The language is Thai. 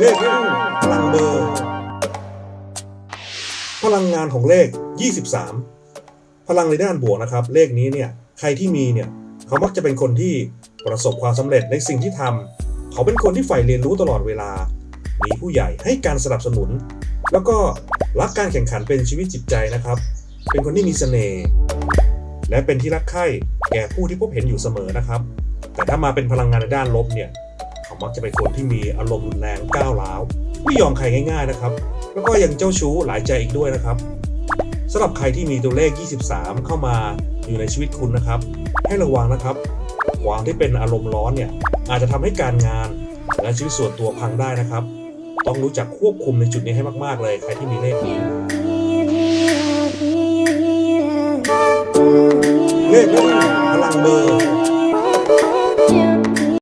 เลขพลังเบอร์ พลังงานของเลข 23 พลังในด้านบวกนะครับ เลขนี้เนี่ยใครที่มีเนี่ยเขามักจะเป็นคนที่ประสบความสำเร็จในสิ่งที่ทำเขาเป็นคนที่ใฝ่เรียนรู้ตลอดเวลา มีผู้ใหญ่ให้การสนับสนุน แล้วก็รักการแข่งขันเป็นชีวิตจิตใจนะครับ เป็นคนที่มีเสน่ห์และเป็นที่รักใคร่แก่ผู้ที่พบเห็นอยู่เสมอนะครับ แต่ถ้ามาเป็นพลังงานในด้านลบเนี่ย เขามักจะเป็นคนที่มีอารมณ์รุนแรงก้าวร้าวไม่ยอมใครง่าย ๆนะครับ แล้วก็ยังเจ้าชู้หลายใจอีกด้วยนะครับสำหรับใครที่มีตัวเลข 23 เข้ามาอยู่ในชีวิตคุณนะครับ ให้ระวังนะครับความที่เป็นอารมณ์ร้อนเนี่ยอาจจะทำให้การงานและชีวิตส่วนตัวพังได้นะครับ ต้องรู้จักควบคุมในจุดนี้ให้มากๆเลย ใครที่มีเลขนี้เลขพลังเบอร์